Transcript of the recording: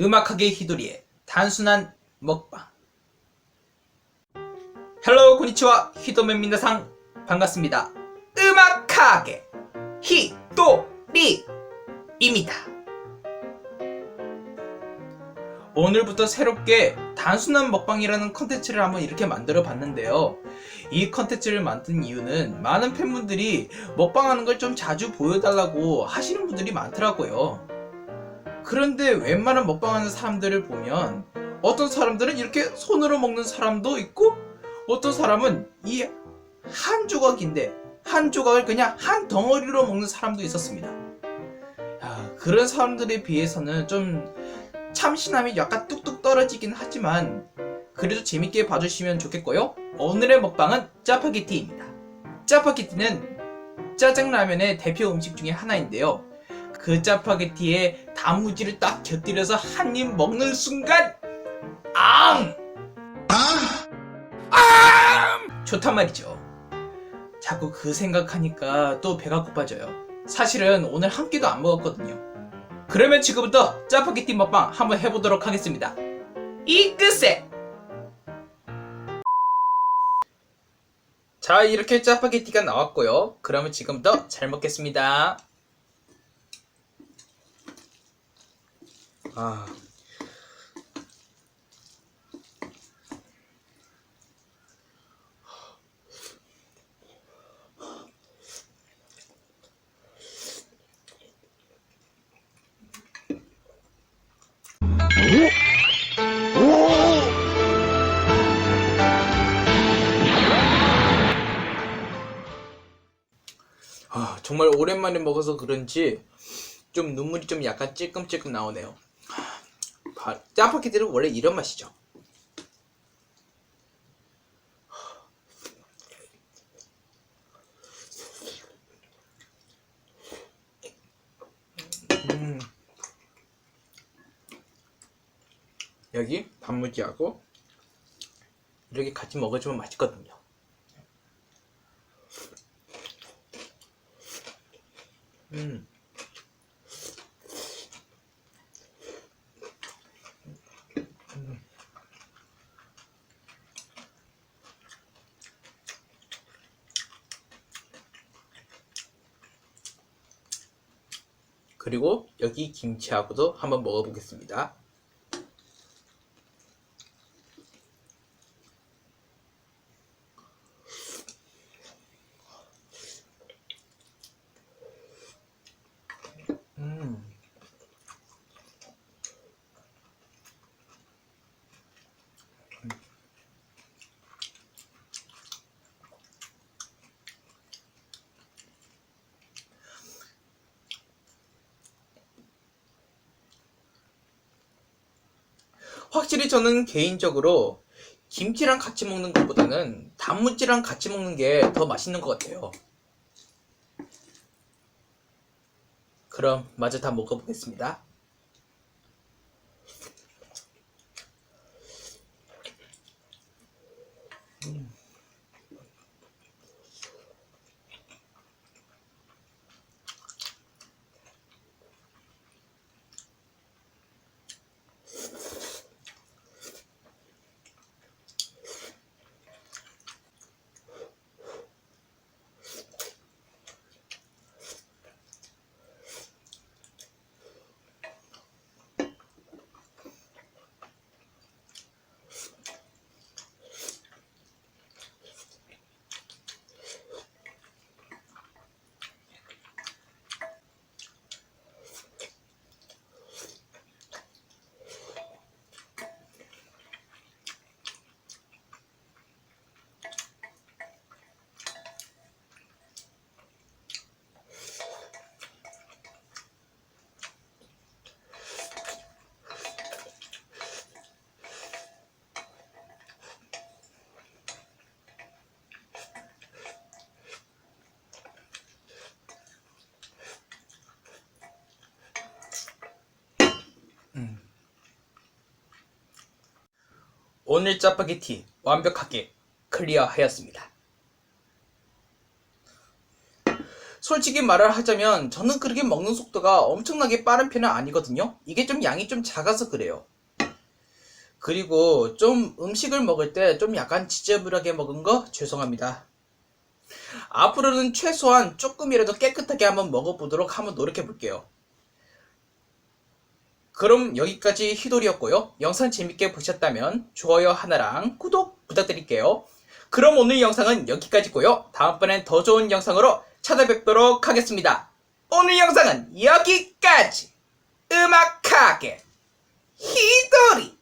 음악하게 히도리의 단순한 먹방. 헬로 고니치와 히도맨 민나상. 반갑습니다. 음악하게 히도리입니다. 오늘부터 새롭게 단순한 먹방이라는 컨텐츠를 한번 이렇게 만들어 봤는데요. 이 컨텐츠를 만든 이유는 많은 팬분들이 먹방하는 걸 좀 자주 보여달라고 하시는 분들이 많더라고요 그런데 웬만한 먹방하는 사람들을 보면 어떤 사람들은 이렇게 손으로 먹는 사람도 있고 어떤 사람은 이 한 조각인데 한 조각을 그냥 한 덩어리로 먹는 사람도 있었습니다. 야, 그런 사람들에 비해서는 좀 참신함이 약간 뚝뚝 떨어지긴 하지만 그래도 재밌게 봐주시면 좋겠고요. 오늘의 먹방은 짜파게티입니다. 짜파게티는 짜장라면의 대표 음식 중에 하나인데요. 그 짜파게티에 단무지를 딱 곁들여서 한 입 먹는 순간 앙! 앙! 좋단 말이죠. 자꾸 그 생각하니까 또 배가 고파져요. 사실은 오늘 한 끼도 안 먹었거든요. 그러면 지금부터 짜파게티 먹방 한번 해보도록 하겠습니다. 이 끝에! 자, 이렇게 짜파게티가 나왔고요. 그러면 지금부터 잘 먹겠습니다. 아. 아, 정말 오랜만에 먹어서 그런지 좀 눈물이 좀 약간 찔끔찔끔 나오네요. 바- 짜파게티는 원래 이런 맛이죠. 음. 여기 단무지하고 이렇게 같이 먹어주면 맛있거든요. 음. 그리고 여기 김치하고도 한번 먹어보겠습니다. 확실히 저는 개인적으로 김치랑 같이 먹는 것보다는 단무지랑 같이 먹는 게 더 맛있는 것 같아요. 그럼 마저 다 먹어보겠습니다. 오늘 짜파게티 완벽하게 클리어하였습니다. 솔직히 말을 하자면 저는 그렇게 먹는 속도가 엄청나게 빠른 편은 아니거든요. 이게 좀 양이 좀 작아서 그래요. 그리고 좀 음식을 먹을 때 좀 약간 지저분하게 먹은 거 죄송합니다. 앞으로는 최소한 조금이라도 깨끗하게 한번 먹어보도록 한번 노력해 볼게요. 그럼 여기까지 히돌이었고요. 영상 재밌게 보셨다면 좋아요 하나랑 구독 부탁드릴게요. 그럼 오늘 영상은 여기까지고요. 다음번엔 더 좋은 영상으로 찾아뵙도록 하겠습니다. 오늘 영상은 여기까지. 음악하게 히돌이